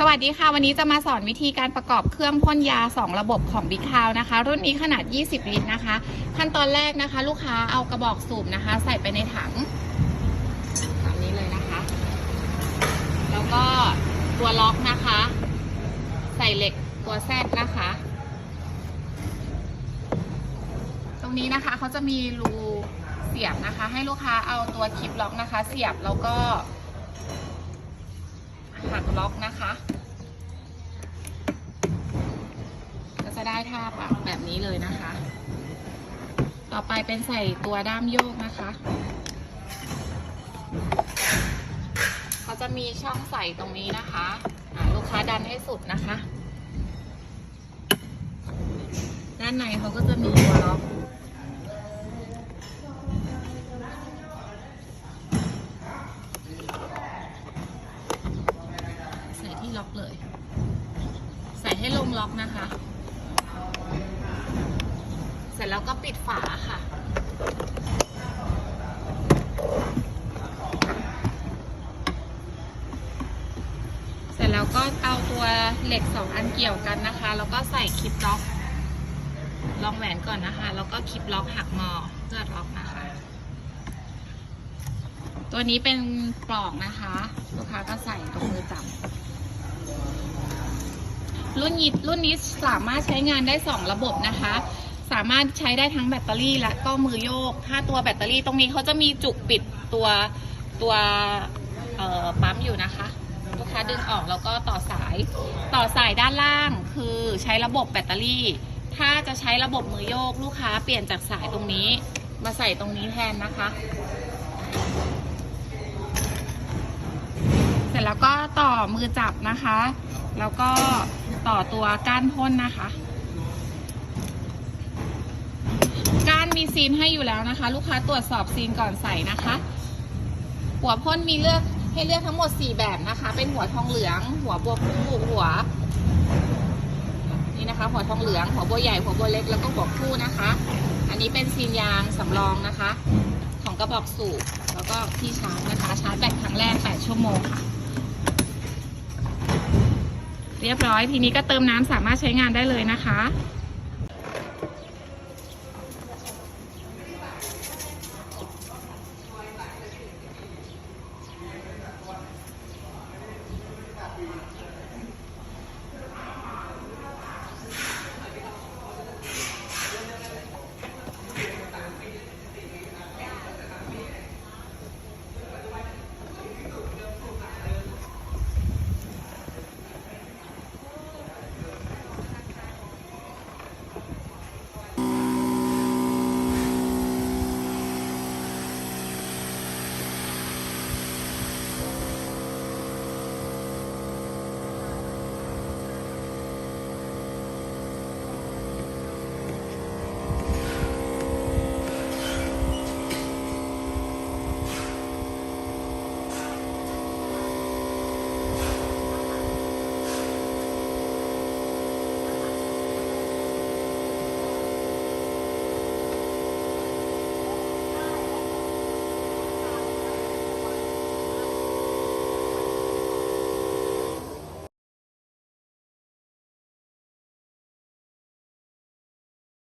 สวัสดีค่ะ วันนี้จะมาสอนวิธีการประกอบเครื่องพ่นยา 2 ระบบของ Big c o w นะคะ รุ่นนี้ขนาด 20 ลิตรนะคะ ขั้นตอนแรกนะคะ ลูกค้าเอากระบอกสูบนะคะ ใส่ไปในถังแบบนี้เลยนะคะ แล้วก็ตัวล็อกนะคะ ใส่เหล็กตัวแซดนะคะ ตรงนี้นะคะเขาจะมีรูเสียบนะคะ ให้ลูกค้าเอาตัวคลิปล็อกนะคะ เสียบแล้วก็ หักล็อกนะคะ ก็จะได้ท่าปากแบบนี้เลยนะคะ ต่อไปเป็นใส่ตัวด้ามโยกนะคะเขาจะมีช่องใส่ตรงนี้นะคะลูกค้าดันให้สุดนะคะ ด้านในเขาก็จะมีตัวล็อก ล็อกนะคะ เสร็จแล้วก็ปิดฝาค่ะ เสร็จแล้วก็เอาตัวเหล็กสองอันเกี่ยวกันนะคะ แล้วก็ใส่คลิปล็อกลองแหวนก่อนนะคะ แล้วก็คลิปล็อกหักงอเพื่อล็อกนะคะ ตัวนี้เป็นปลอกนะคะ ลูกค้าก็ใส่ตรงมือจับ รุ่นนี้รุ่นนี้สามารถใช้งานได้ 2 ระบบนะคะ สามารถใช้ได้ทั้งแบตเตอรี่และก็มือโยก ถ้าตัวแบตเตอรี่ตรงนี้เขาจะมีจุกปิดตัวตัวปั๊มอยู่นะคะลูกค้าดึงออกแล้วก็ต่อสายต่อสายด้านล่างคือใช้ระบบแบตเตอรี่ ถ้าจะใช้ระบบมือโยกลูกค้าเปลี่ยนจากสายตรงนี้ มาใส่ตรงนี้แทนนะคะ เสร็จ แล้วก็ต่อมือจับนะคะ แล้วก็ต่อตัวก้านพ่นนะคะ ก้านมีซีนให้อยู่แล้วนะคะ ลูกค้าตรวจสอบซีนก่อนใส่นะคะ หัวพ่นมีเลือกให้เลือกทั้งหมด 4 แบบนะคะ เป็นหัวทองเหลือง หัวบัวคู่หัวนี่นะคะ หัวทองเหลือง หัวบัวใหญ่ หัวบัวเล็ก แล้วก็หัวคู่นะคะ อันนี้เป็นซีนยางสำรองนะคะ ของกระบอกสูบ แล้วก็ที่ชาร์จนะคะ ชาร์จแบตครั้งแรก 8 ชั่วโมงค่ะ เรียบร้อย ทีนี้ก็เติมน้ำสามารถใช้งานได้เลยนะคะ